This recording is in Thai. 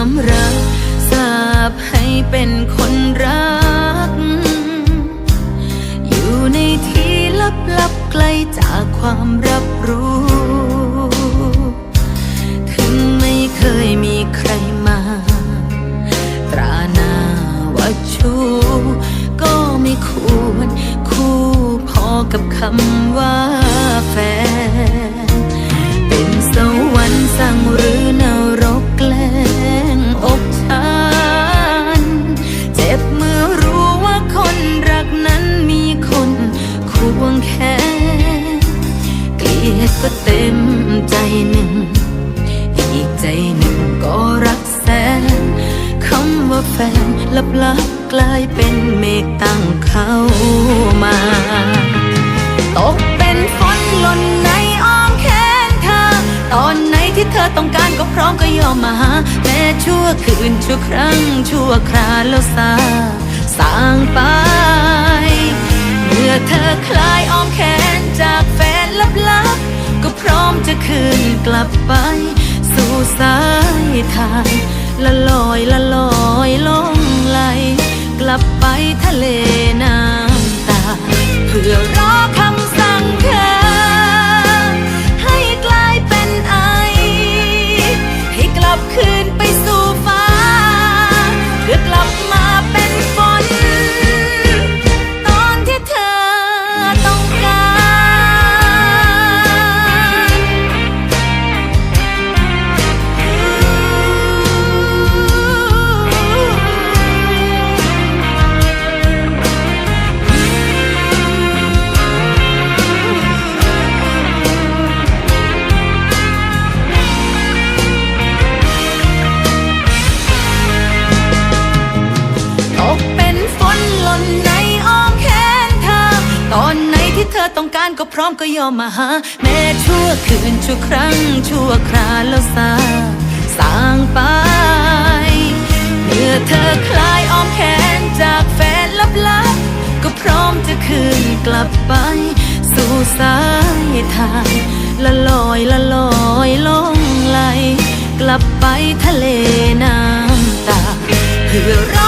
ความรัก สาบให้เป็นคนรัก อยู่ในที่ลับลัไกลจากความรับรู้ ถึงไม่เคยมีใครมา ตราหน้าว่าชู้ก็ไม่ควรคู่พอกับคำว่า ยดก็เต็มใจหนึ่ง อีกใจหนึ่งก็รักแสนคำว่าแฟนลับลับกลายเป็นเมฆตั้งเข้ามา ตกเป็นฝนหล่นในอ้อมแขนเธอ ตอนไหนที่เธอต้องการก็พร้อมก็ยอมมาหาแม้ชั่วคืนชั่วครั้ง ชั่วคราแล้วสาสางไป เมื่อเธอคลายออ พร้อมจะคืนกลับไป สู่สายทานละลอยละลอยลงไหล กลับไปทะเลน้ำ พร้อมก็ยอมมาหา แม้ชั่วคืนชั่วครั้ง ชั่วคราแล้วสาสางไปเมื่อเธอคลายอ้อมแขนจากแฟนลับๆก็พร้อมจะคืนกลับไป สู่สายทานละลอยละลอยลงไหลกลับไปทะเลน้ำตาเพื่อรอ